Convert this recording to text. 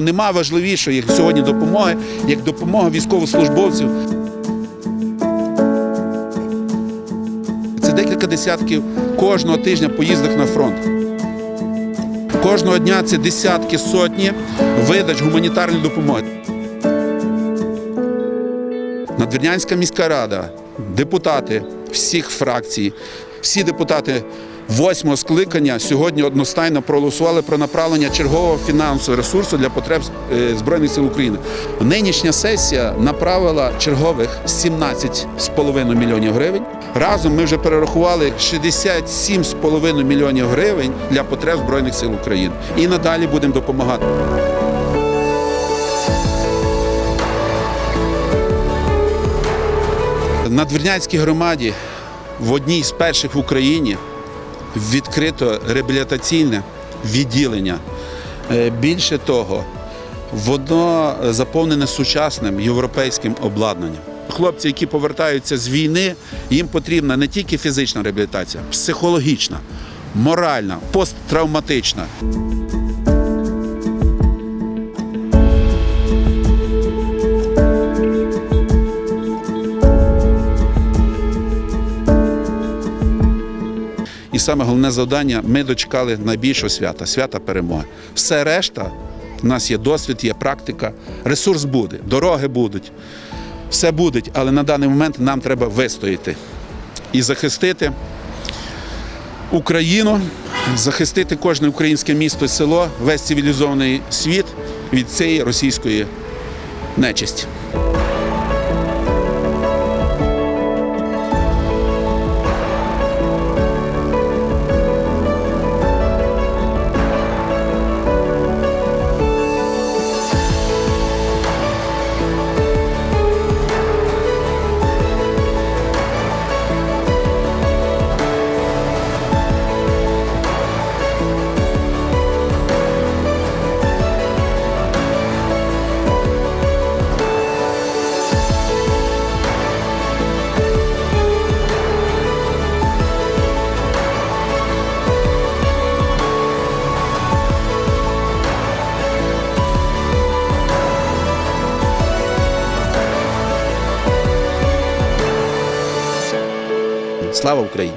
Нема важливішої сьогодні допомоги, як допомога військовослужбовців. Це декілька десятків кожного тижня поїздок на фронт. Кожного дня це десятки, сотні видач гуманітарної допомоги. Надвірнянська міська рада, депутати всіх фракцій, всі депутати восьмого скликання сьогодні одностайно проголосували про направлення чергового фінансового ресурсу для потреб е, Збройних сил України. Нинішня сесія направила чергових 17,5 мільйонів гривень. Разом ми вже перерахували 67,5 мільйонів гривень для потреб Збройних сил України. І надалі будемо допомагати. На Двірнянській громаді в одній з перших в Україні відкрито реабілітаційне відділення. Е, Більше того, воно заповнене сучасним європейським обладнанням. Хлопці, які повертаються з війни, їм потрібна не тільки фізична реабілітація, психологічна, моральна, посттравматична. І саме головне завдання ми дочекали найбільшого свята свята перемоги. Все решта, у нас є досвід, є практика, ресурс буде, дороги будуть, все буде, але на даний момент нам треба вистояти і захистити Україну, захистити кожне українське місто село, весь цивілізований світ від цієї російської нечисті. Слава Україні!